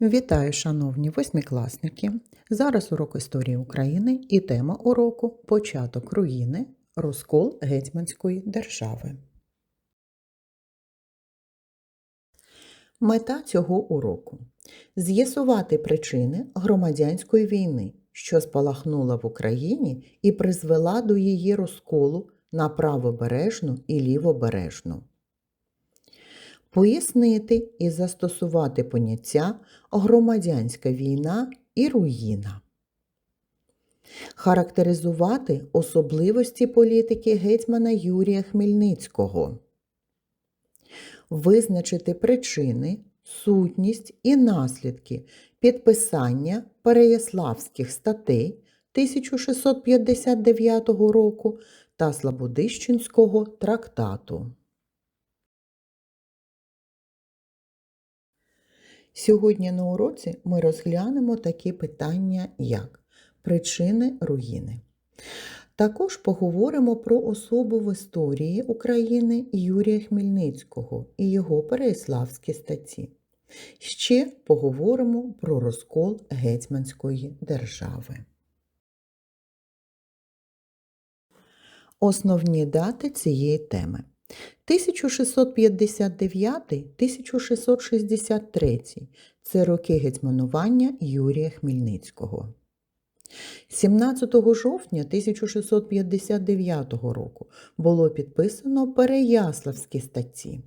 Вітаю, шановні восьмикласники! Зараз урок історії України і тема уроку Початок руїни, розкол Гетьманської держави. Мета цього уроку з'ясувати причини громадянської війни, що спалахнула в Україні і призвела до її розколу на правобережну і лівобережну пояснити і застосувати поняття громадянська війна і руїна, характеризувати особливості політики гетьмана Юрія Хмельницького, визначити причини, сутність і наслідки підписання Переяславських статей 1659 року та Слободищенського трактату. Сьогодні на уроці ми розглянемо такі питання, як причини руїни. Також поговоримо про особу в історії України Юрія Хмельницького і його переяславські статті. Ще поговоримо про розкол Гетьманської держави. Основні дати цієї теми. 1659-1663 це роки гетьманування Юрія Хмельницького. 17 жовтня 1659 року було підписано Переяславські статті.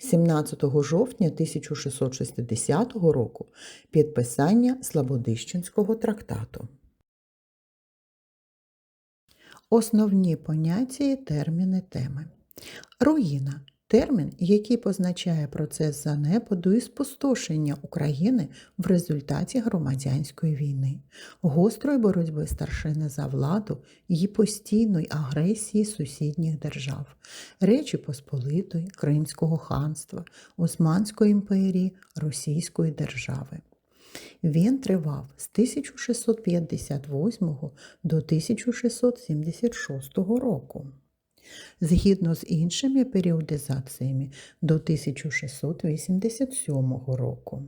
17 жовтня 1660 року підписання Слободищенського трактату. Основні поняття терміни теми. Руїна термін, який позначає процес занепаду і спустошення України в результаті громадянської війни, гострої боротьби старшини за владу і постійної агресії сусідніх держав, Речі Посполитої, Кримського ханства, Османської імперії, Російської держави. Він тривав з 1658 до 1676 року. Згідно з іншими періодизаціями до 1687 року.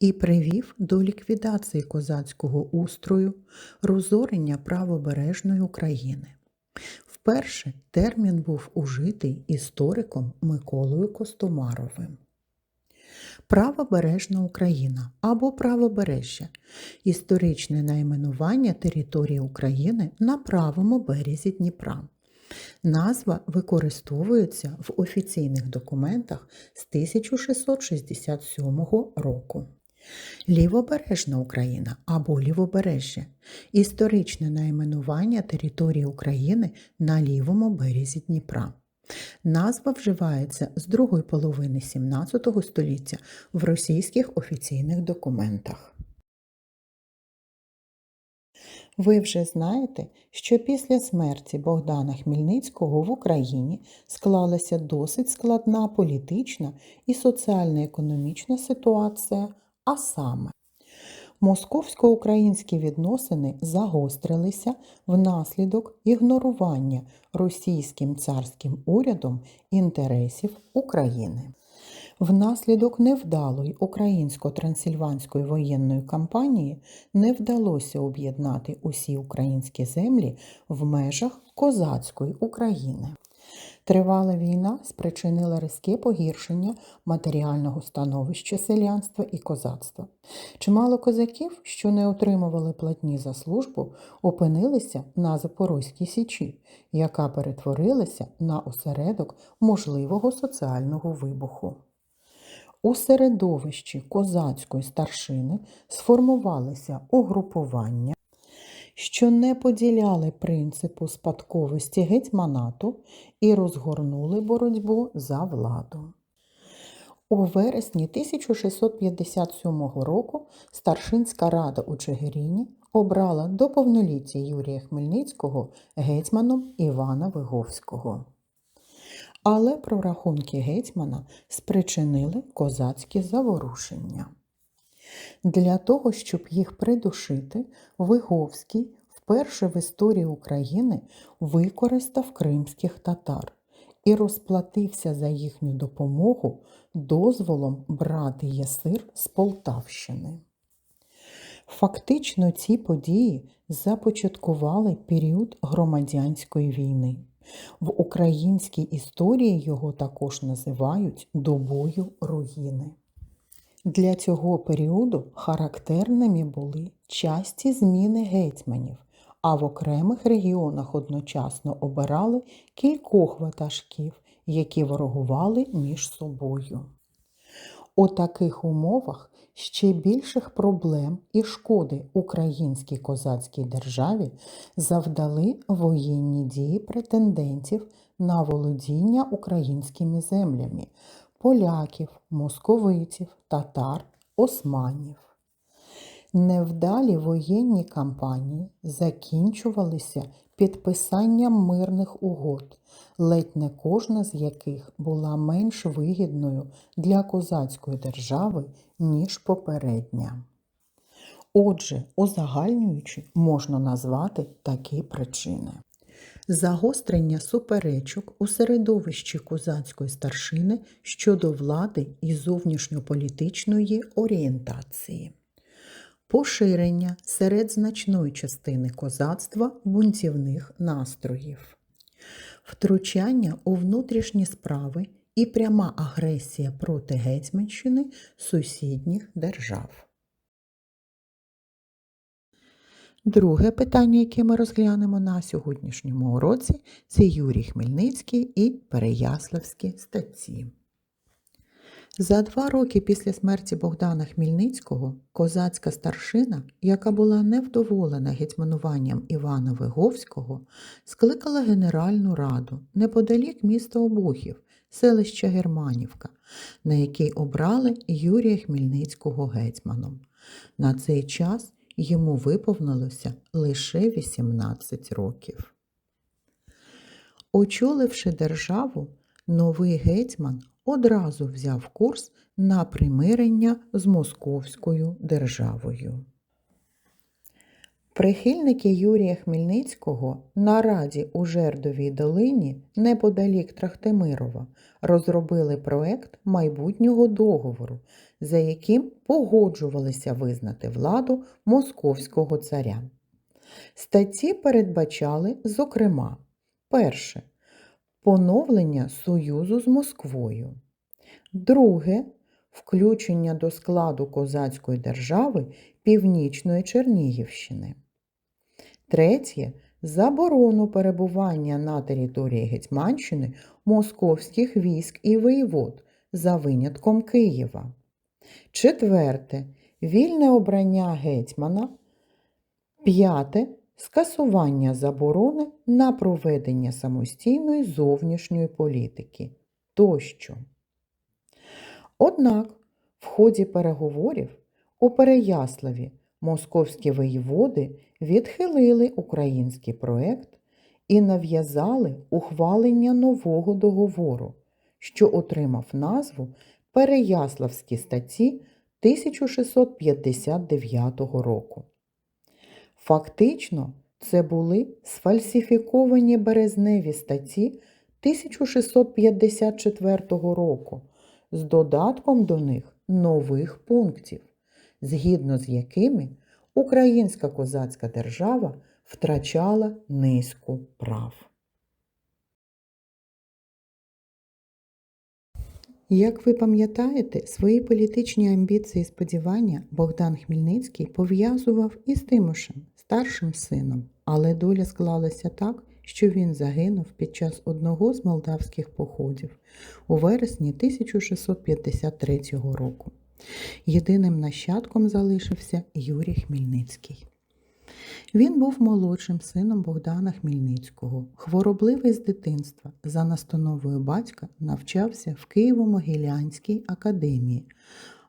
І привів до ліквідації козацького устрою, розорення правобережної України. Вперше термін був ужитий істориком Миколою Костомаровим. Правобережна Україна або Правобережжя історичне найменування території України на правому березі Дніпра. Назва використовується в офіційних документах з 1667 року. Лівобережна Україна або Лівобережжя історичне найменування території України на лівому березі Дніпра. Назва вживається з другої половини XVII століття в російських офіційних документах. Ви вже знаєте, що після смерті Богдана Хмельницького в Україні склалася досить складна політична і соціально-економічна ситуація, а саме Московсько-українські відносини загострилися внаслідок ігнорування російським царським урядом інтересів України. Внаслідок невдалої українсько-трансильванської воєнної кампанії не вдалося об'єднати усі українські землі в межах козацької України. Тривала війна спричинила різке погіршення матеріального становища селянства і козацтва. Чимало козаків, що не отримували платні за службу, опинилися на Запорозькій Січі, яка перетворилася на осередок можливого соціального вибуху. У середовищі козацької старшини сформувалися угрупування, що не поділяли принципу спадковості гетьманату і розгорнули боротьбу за владу. У вересні 1657 року Старшинська рада у Чигирині обрала до повноліття Юрія Хмельницького гетьманом Івана Виговського. Але прорахунки гетьмана спричинили козацькі заворушення. Для того, щоб їх придушити, Виговський вперше в історії України використав кримських татар і розплатився за їхню допомогу дозволом брати ясир з Полтавщини. Фактично ці події започаткували період громадянської війни. В українській історії його також називають добою руїни. Для цього періоду характерними були часті зміни гетьманів, а в окремих регіонах одночасно обирали кількох ватажків, які ворогували між собою. У таких умовах ще більших проблем і шкоди українській козацькій державі завдали воєнні дії претендентів на володіння українськими землями поляків, московитів, татар, османів. Невдалі воєнні кампанії закінчувалися підписанням мирних угод, ледь не кожна з яких була менш вигідною для козацької держави, ніж попередня. Отже, узагальнюючи, можна назвати такі причини. Загострення суперечок у середовищі козацької старшини щодо влади і зовнішньополітичної орієнтації поширення серед значної частини козацтва бунтівних настроїв, втручання у внутрішні справи і пряма агресія проти Гетьманщини сусідніх держав. Друге питання, яке ми розглянемо на сьогоднішньому уроці, це Юрій Хмельницький і Переяславські статті. За два роки після смерті Богдана Хмельницького козацька старшина, яка була невдоволена гетьмануванням Івана Виговського, скликала Генеральну раду неподалік міста Обухів, селища Германівка, на який обрали Юрія Хмельницького гетьманом. На цей час йому виповнилося лише 18 років. Очоливши державу, новий гетьман одразу взяв курс на примирення з Московською державою. Прихильники Юрія Хмельницького на раді у Жердовій долині неподалік Трахтимирова розробили проект майбутнього договору, за яким погоджувалися визнати владу московського царя. Статті передбачали, зокрема, перше поновлення союзу з Москвою. Друге включення до складу козацької держави Північної Чернігівщини. Третє заборону перебування на території Гетьманщини московських військ і воєвод за винятком Києва. Четверте вільне обрання гетьмана. П'яте скасування заборони на проведення самостійної зовнішньої політики тощо. Однак в ході переговорів у Переяславі московські воєводи відхилили український проект і нав'язали ухвалення нового договору, що отримав назву Переяславські статті 1659 року. Фактично, це були сфальсифіковані березневі статті 1654 року з додатком до них нових пунктів, згідно з якими українська козацька держава втрачала низку прав. Як ви пам'ятаєте, свої політичні амбіції і сподівання Богдан Хмельницький пов'язував із Тимошем, старшим сином, але доля склалася так, що він загинув під час одного з молдавських походів у вересні 1653 року. Єдиним нащадком залишився Юрій Хмельницький. Він був молодшим сином Богдана Хмельницького. Хворобливий з дитинства за настановою батька навчався в Києво-Могилянській академії.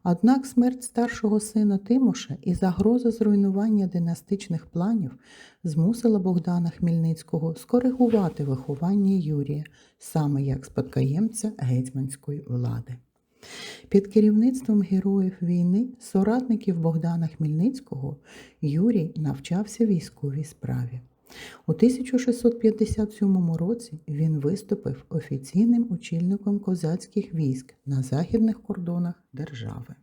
Однак смерть старшого сина Тимоша і загроза зруйнування династичних планів змусила Богдана Хмельницького скоригувати виховання Юрія саме як спадкоємця гетьманської влади. Під керівництвом героїв війни, соратників Богдана Хмельницького, Юрій навчався військовій справі. У 1657 році він виступив офіційним очільником козацьких військ на західних кордонах держави.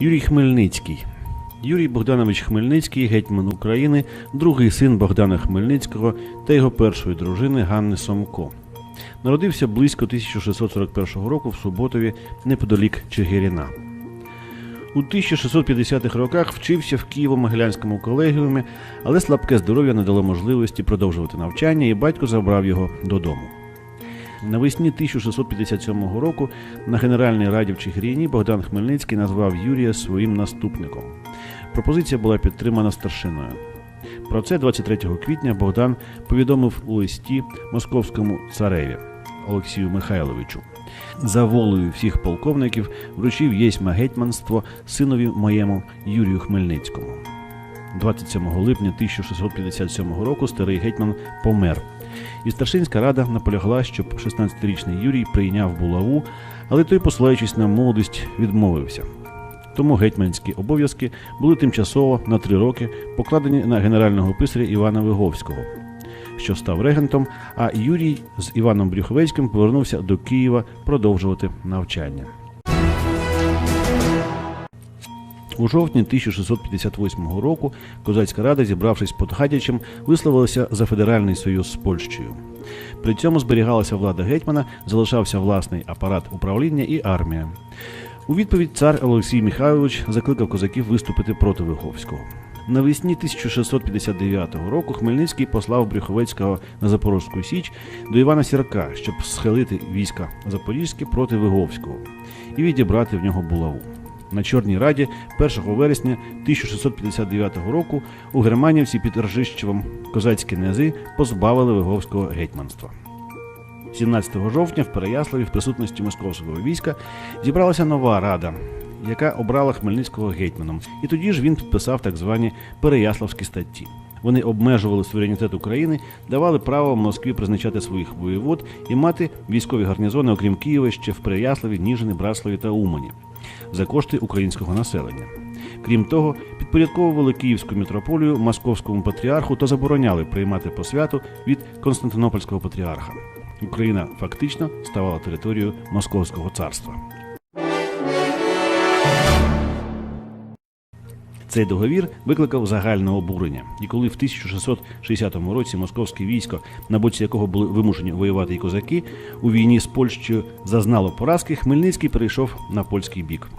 Юрій Хмельницький. Юрій Богданович Хмельницький, гетьман України, другий син Богдана Хмельницького та його першої дружини Ганни Сомко. Народився близько 1641 року в Суботові неподалік Чигирина. У 1650-х роках вчився в Києво-Могилянському колегіумі, але слабке здоров'я не дало можливості продовжувати навчання, і батько забрав його додому. Навесні 1657 року на Генеральній раді в Чигирині Богдан Хмельницький назвав Юрія своїм наступником. Пропозиція була підтримана старшиною. Про це 23 квітня Богдан повідомив у листі московському цареві Олексію Михайловичу. За волею всіх полковників вручив єсьма гетьманство синові моєму Юрію Хмельницькому. 27 липня 1657 року старий гетьман помер. І старшинська рада наполягла, щоб 16-річний Юрій прийняв булаву, але той, посилаючись на молодість, відмовився. Тому гетьманські обов'язки були тимчасово на три роки покладені на генерального писаря Івана Виговського, що став регентом, а Юрій з Іваном Брюховецьким повернувся до Києва продовжувати навчання. У жовтні 1658 року козацька рада, зібравшись під Гадячем, висловилася за федеральний союз з Польщею. При цьому зберігалася влада гетьмана, залишався власний апарат управління і армія. У відповідь цар Олексій Михайлович закликав козаків виступити проти Виховського. Навесні 1659 року Хмельницький послав Брюховецького на Запорозьку Січ до Івана Сірка, щоб схилити війська Запорізьке проти Виговського і відібрати в нього булаву. На Чорній Раді 1 вересня 1659 року у Германівці під Ржищевом козацькі князи позбавили Виговського гетьманства. 17 жовтня в Переяславі в присутності московського війська зібралася нова рада, яка обрала Хмельницького гетьманом. І тоді ж він підписав так звані Переяславські статті. Вони обмежували суверенітет України, давали право Москві призначати своїх воєвод і мати військові гарнізони, окрім Києва, ще в Переяславі, Ніжині, Браславі та Умані за кошти українського населення. Крім того, підпорядковували Київську мітрополію московському патріарху та забороняли приймати посвяту від Константинопольського патріарха. Україна фактично ставала територією Московського царства. Цей договір викликав загальне обурення, і коли в 1660 році московське військо, на боці якого були вимушені воювати і козаки, у війні з Польщею зазнало поразки, Хмельницький перейшов на польський бік.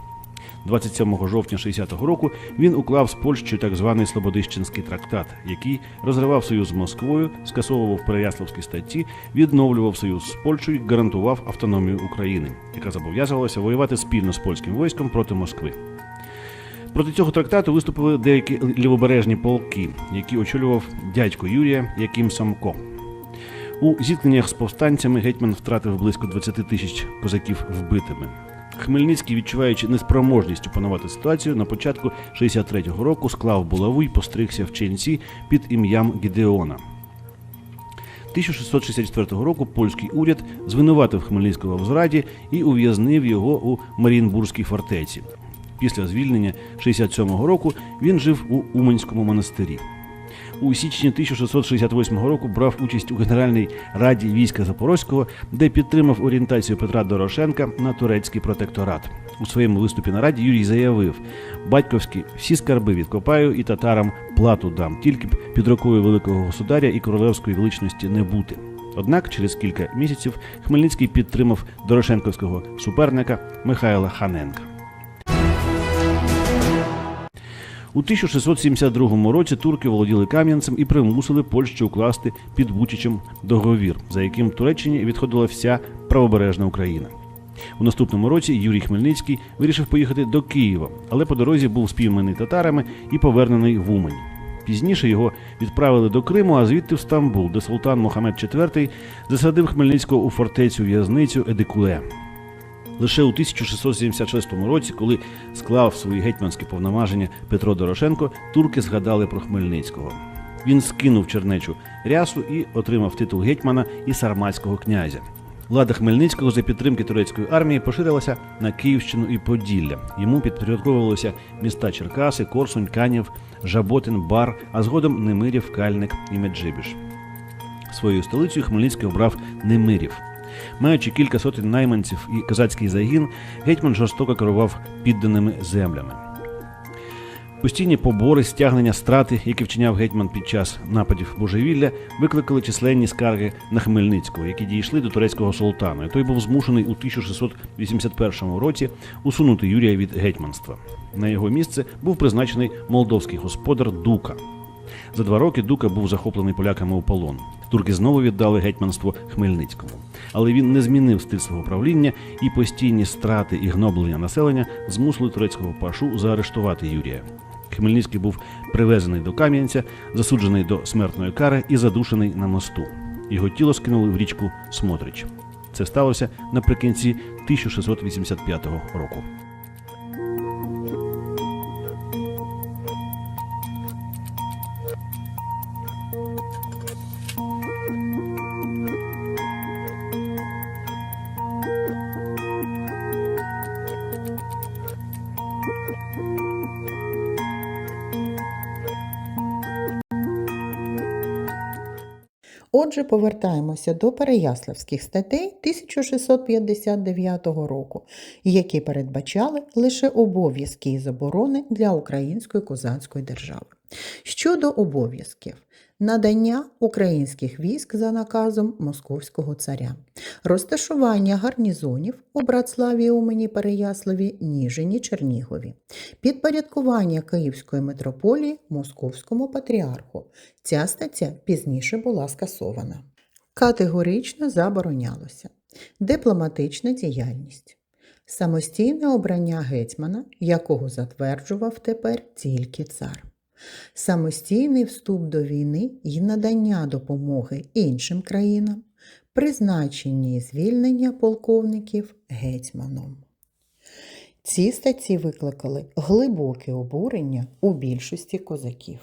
27 жовтня 60-го року він уклав з Польщею так званий Слободищенський трактат, який розривав союз з Москвою, скасовував Переяславські статті, відновлював союз з Польщею гарантував автономію України, яка зобов'язувалася воювати спільно з польським військом проти Москви. Проти цього трактату виступили деякі лівобережні полки, які очолював дядько Юрія Яким Самко. У зіткненнях з повстанцями гетьман втратив близько 20 тисяч козаків вбитими. Хмельницький, відчуваючи неспроможність опанувати ситуацію, на початку 63-го року склав булаву і постригся в ченці під ім'ям Гідеона. 1664 року польський уряд звинуватив Хмельницького в зраді і ув'язнив його у Марінбурзькій фортеці. Після звільнення 67-го року він жив у Уманському монастирі. У січні 1668 року брав участь у Генеральній раді війська Запорозького, де підтримав орієнтацію Петра Дорошенка на турецький протекторат. У своєму виступі на раді Юрій заявив: батьківські всі скарби відкопаю і татарам плату дам, тільки б під рукою великого государя і королевської величності не бути. Однак через кілька місяців Хмельницький підтримав Дорошенковського суперника Михайла Ханенка. У 1672 році турки володіли Кам'янцем і примусили Польщу укласти під Бучичем договір, за яким Туреччині відходила вся правобережна Україна. У наступному році Юрій Хмельницький вирішив поїхати до Києва, але по дорозі був спійманий татарами і повернений в Умань. Пізніше його відправили до Криму, а звідти в Стамбул, де султан Мохамед IV засадив Хмельницького у фортецю в'язницю Едикуле. Лише у 1676 році, коли склав свої гетьманські повноваження Петро Дорошенко, турки згадали про Хмельницького. Він скинув чернечу рясу і отримав титул гетьмана і сарматського князя. Влада Хмельницького за підтримки турецької армії поширилася на Київщину і Поділля. Йому підпорядковувалися міста Черкаси, Корсунь, Канів, Жаботин, Бар, а згодом Немирів, Кальник і Меджибіж. Своєю столицею Хмельницький обрав Немирів. Маючи кілька сотень найманців і козацький загін, гетьман жорстоко керував підданими землями. Постійні побори, стягнення страти, які вчиняв гетьман під час нападів божевілля, викликали численні скарги на Хмельницького, які дійшли до турецького султана. Той був змушений у 1681 році усунути Юрія від гетьманства. На його місце був призначений молдовський господар Дука. За два роки Дука був захоплений поляками у полон. Турки знову віддали гетьманство Хмельницькому. Але він не змінив стиль свого правління, і постійні страти і гноблення населення змусили турецького пашу заарештувати Юрія. Хмельницький був привезений до Кам'янця, засуджений до смертної кари і задушений на мосту. Його тіло скинули в річку Смотрич. Це сталося наприкінці 1685 року. Отже, повертаємося до Переяславських статей 1659 року, які передбачали лише обов'язки і заборони для української козацької держави. Щодо обов'язків, надання українських військ за наказом Московського царя, розташування гарнізонів у Братславі, Умені, Переяславі, Ніжині, Чернігові, підпорядкування Київської митрополії Московському патріарху. Ця стаття пізніше була скасована. Категорично заборонялося. Дипломатична діяльність, самостійне обрання гетьмана, якого затверджував тепер тільки цар, самостійний вступ до війни і надання допомоги іншим країнам, призначення і звільнення полковників гетьманом. Ці статті викликали глибоке обурення у більшості козаків.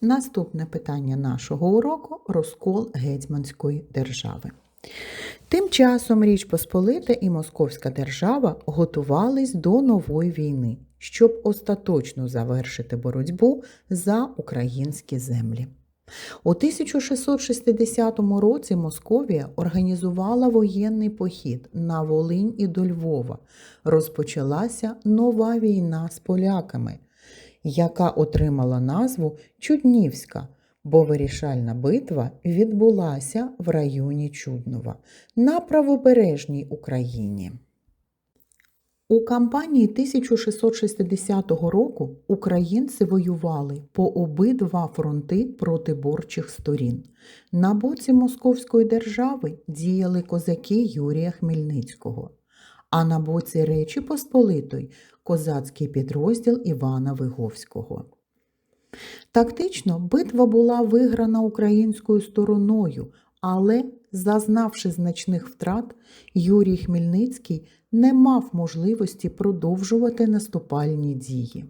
Наступне питання нашого уроку розкол гетьманської держави. Тим часом Річ Посполита і Московська держава готувались до нової війни, щоб остаточно завершити боротьбу за українські землі. У 1660 році Московія організувала воєнний похід на Волинь і до Львова. Розпочалася нова війна з поляками, яка отримала назву Чуднівська, бо вирішальна битва відбулася в районі Чуднова на правобережній Україні. У кампанії 1660 року українці воювали по обидва фронти протиборчих сторін. На боці Московської держави діяли козаки Юрія Хмельницького, а на боці Речі Посполитої козацький підрозділ Івана Виговського. Тактично битва була виграна українською стороною, але, зазнавши значних втрат, Юрій Хмельницький не мав можливості продовжувати наступальні дії.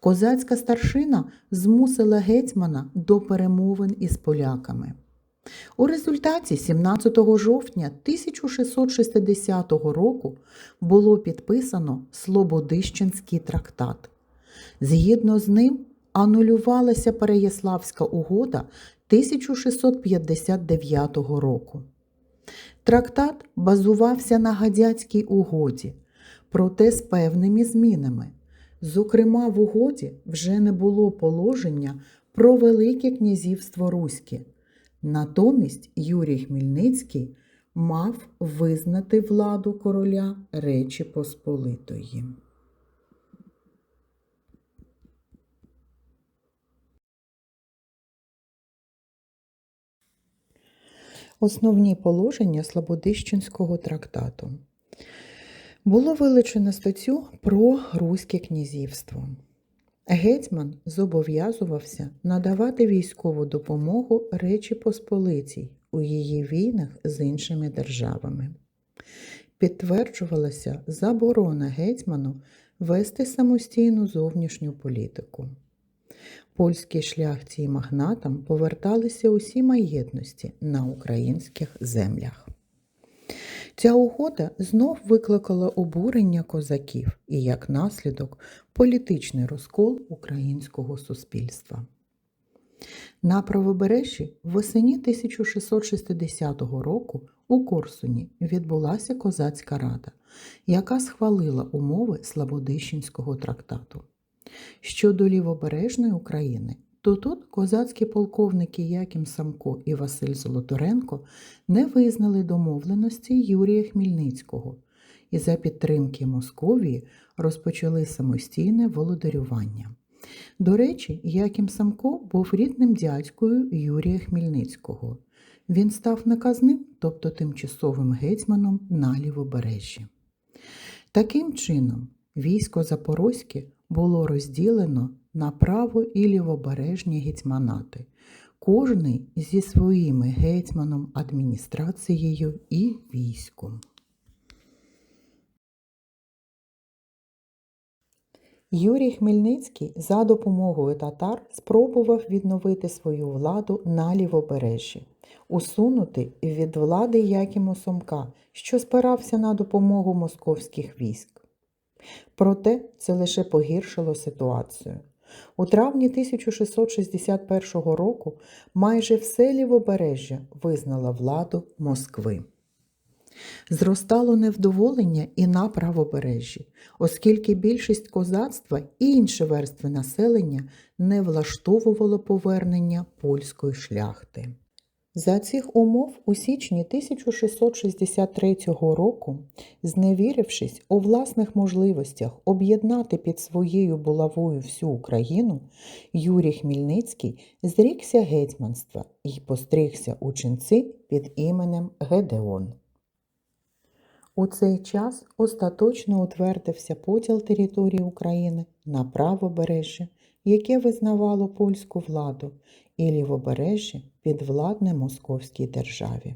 Козацька старшина змусила гетьмана до перемовин із поляками. У результаті 17 жовтня 1660 року було підписано Слободищенський трактат. Згідно з ним анулювалася Переяславська угода 1659 року. Трактат базувався на Гадяцькій угоді, проте з певними змінами. Зокрема, в угоді вже не було положення про Велике князівство Руське. Натомість Юрій Хмельницький мав визнати владу короля Речі Посполитої. Основні положення Слободищенського трактату. Було вилучено статтю про Руське князівство. Гетьман зобов'язувався надавати військову допомогу Речі Посполитій у її війнах з іншими державами. Підтверджувалася заборона гетьману вести самостійну зовнішню політику. Польській шляхті і магнатам поверталися усі маєтності на українських землях. Ця угода знов викликала обурення козаків і, як наслідок, політичний розкол українського суспільства. На правобережжі восені 1660 року у Корсуні відбулася козацька рада, яка схвалила умови Слободищенського трактату. Щодо лівобережної України, то тут козацькі полковники Яким Самко і Василь Золоторенко не визнали домовленості Юрія Хмельницького і за підтримки Московії розпочали самостійне володарювання. До речі, Яким Самко був рідним дядькою Юрія Хмельницького. Він став наказним, тобто тимчасовим гетьманом на лівобережжі. Таким чином, військо Запорозьке було розділено на право і лівобережні гетьманати, кожний зі своїми гетьманом, адміністрацією і військом. Юрій Хмельницький за допомогою татар спробував відновити свою владу на лівобережжі, усунути від влади Якима Сомка, що спирався на допомогу московських військ. Проте це лише погіршило ситуацію. У травні 1661 року майже все лівобережжя визнало владу Москви. Зростало невдоволення і на правобережжі, оскільки більшість козацтва і інші верстви населення не влаштовувало повернення польської шляхти. За цих умов у січні 1663 року, зневірившись у власних можливостях об'єднати під своєю булавою всю Україну, Юрій Хмельницький зрікся гетьманства і постригся у ченці під іменем Гедеон. У цей час остаточно утвердився поділ території України на правобережжя, яке визнавало польську владу, і лівобережжя підвладне Московській державі.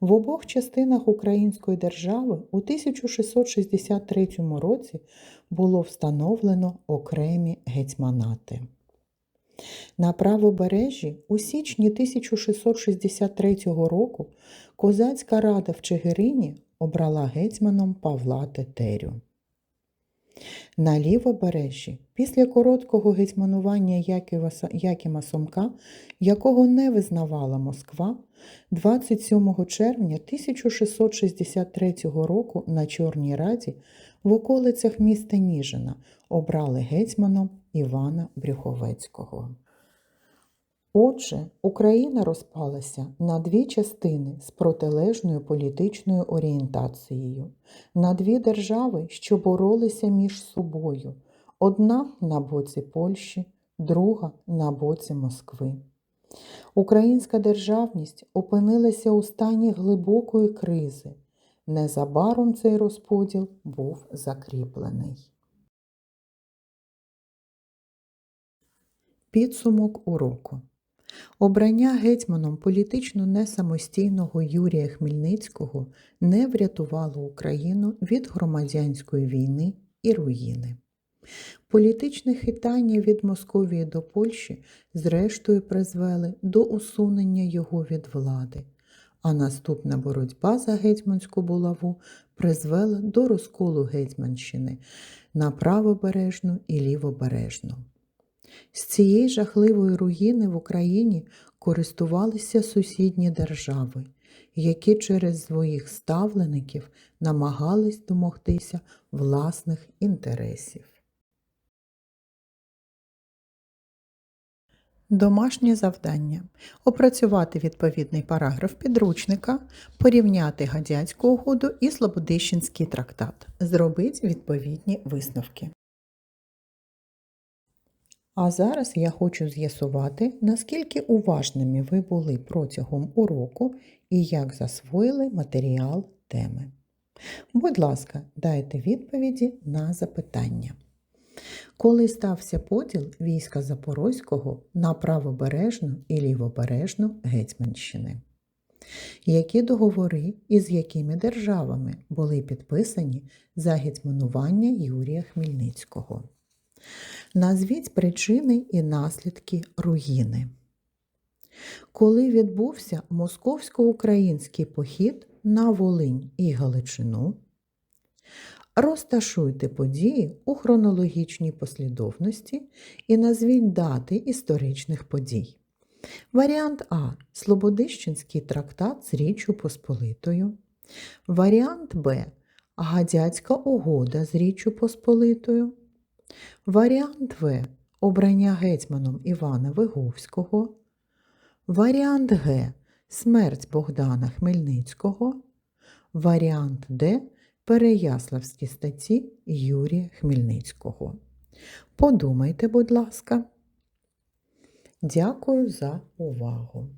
В обох частинах Української держави у 1663 році було встановлено окремі гетьманати. На правобережжі у січні 1663 року Козацька рада в Чигирині обрала гетьманом Павла Тетерю. На лівобережжі, після короткого гетьманування Якима Сомка, якого не визнавала Москва, 27 червня 1663 року на Чорній Раді в околицях міста Ніжина обрали гетьманом Івана Брюховецького. Отже, Україна розпалася на дві частини з протилежною політичною орієнтацією, на дві держави, що боролися між собою, одна на боці Польщі, друга на боці Москви. Українська державність опинилася у стані глибокої кризи. Незабаром цей розподіл був закріплений. Підсумок уроку. Обрання гетьманом політично несамостійного Юрія Хмельницького не врятувало Україну від громадянської війни і руїни. Політичне хитання від Московії до Польщі зрештою призвели до усунення його від влади, а наступна боротьба за гетьманську булаву призвела до розколу Гетьманщини на правобережну і лівобережну. З цієї жахливої руїни в Україні користувалися сусідні держави, які через своїх ставлеників намагались домогтися власних інтересів. Домашнє завдання опрацювати відповідний параграф підручника, порівняти Гадяцьку угоду і Слободищенський трактат, зробити відповідні висновки. А зараз я хочу з'ясувати, наскільки уважними ви були протягом уроку і як засвоїли матеріал теми. Будь ласка, дайте відповіді на запитання. Коли стався поділ війська Запорозького на правобережну і лівобережну Гетьманщини? Які договори і з якими державами були підписані за гетьманування Юрія Хмельницького? Назвіть причини і наслідки руїни. Коли відбувся московсько-український похід на Волинь і Галичину, розташуйте події у хронологічній послідовності і назвіть дати історичних подій. Варіант А. Слободищенський трактат з Річчю Посполитою. Варіант Б. Гадяцька угода з Річчю Посполитою. Варіант В. Обрання гетьманом Івана Виговського. Варіант Г. Смерть Богдана Хмельницького. Варіант Д. Переяславські статті Юрія Хмельницького. Подумайте, будь ласка. Дякую за увагу.